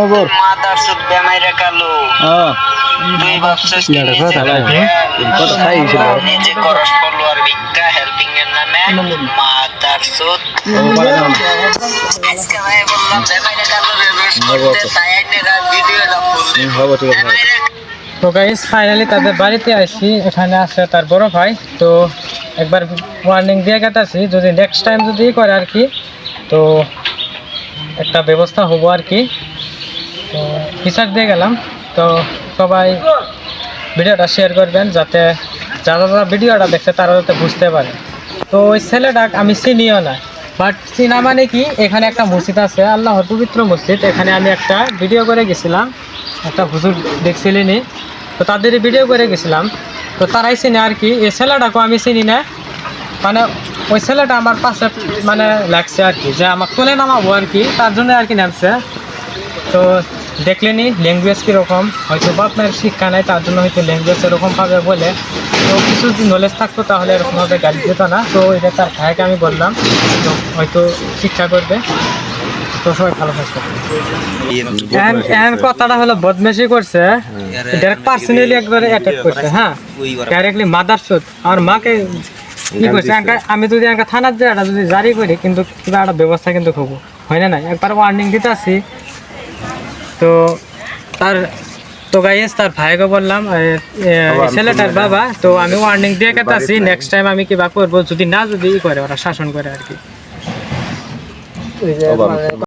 খবর? মাদার সুদ বেমাইরা কালো। হ্যাঁ। তুই ভাবছিস কি এটা নিজে কথা ভালো বলে, জ্ঞান? কথা তাই ছিল। নিজে করস ফলোয়ার ভিক্ষা হেল্পিং এর নামে মাদার সুদ আজকে ভাই বললাম বেমাইরা কালো রে রোজ করতে তাই আইনেরা ভিডিওটা ফুল হবে ঠিক আছে। তো গাইস ফাইনালি তাদের বাড়িতে আসি। এখানে আসে তার বড় ভাই। তো একবার ওয়ার্নিং দিয়ে গেতাছি যদি নেক্সট টাইম যদি ই করে আর কি তো একটা ব্যবস্থা হব আর কি। তো দিয়ে গেলাম। তো সবাই ভিডিওটা শেয়ার করবেন যাতে যারা যারা ভিডিওটা দেখছে তারা যাতে বুঝতে পারে। তো ওই ছেলেটা আমি চিনিও না। বাট চিনা মানে কি? এখানে একটা মসজিদ আছে, আল্লাহর পবিত্র মসজিদ। এখানে আমি একটা ভিডিও করে গেছিলাম। একটা হুজুর দেখছিলেনি তো তাদেরই ভিডিও করে গেছিলাম। তো তারাই চিনে আর কি? এই ছেলেটাকেও আমি চিনি না। মানে ওই ছেলেটা আমার পাশে মানে লাগছে আর কি, যে আমার তোলে নামাবো আর কি, তার জন্য আর কি নামছে। তো দেখলেনি ল্যাঙ্গুয়েজ কীরকম হয়তো বা আপনার শিক্ষা নাই, তার জন্য হয়তো ল্যাঙ্গুয়েজ এরকম পাবে বলে। তো কিছু নলেজ থাকতো তাহলে এরকমভাবে গাড়ি দিত না। তো এটা তার ভাইকে আমি বললাম, তো হয়তো শিক্ষা করবে। তো সবাই ভালো থাকবে। কথাটা হলো বদমেশি করছে ডাইরেক্ট পার্সোনালি একবারে অ্যাটাক করছে হ্যাঁ? ডাইরেক্টলি মাদার সুদ আমার মাকে কি করছে? আমি যদি একটা থানার যে যদি জারি করি, কিন্তু কিবা একটা ব্যবস্থা কিন্তু হব হয় না না একবার ওয়ার্নিং দিতে আসি। তো তার তো গাইস তার ভাইকে বললাম ছেলেটার বাবা তো আমি ওয়ার্নিং দিয়ে কেতাছি নেক্সট টাইম আমি কিবা করব যদি না যদি ই করে ওরা শাসন করে আর কি।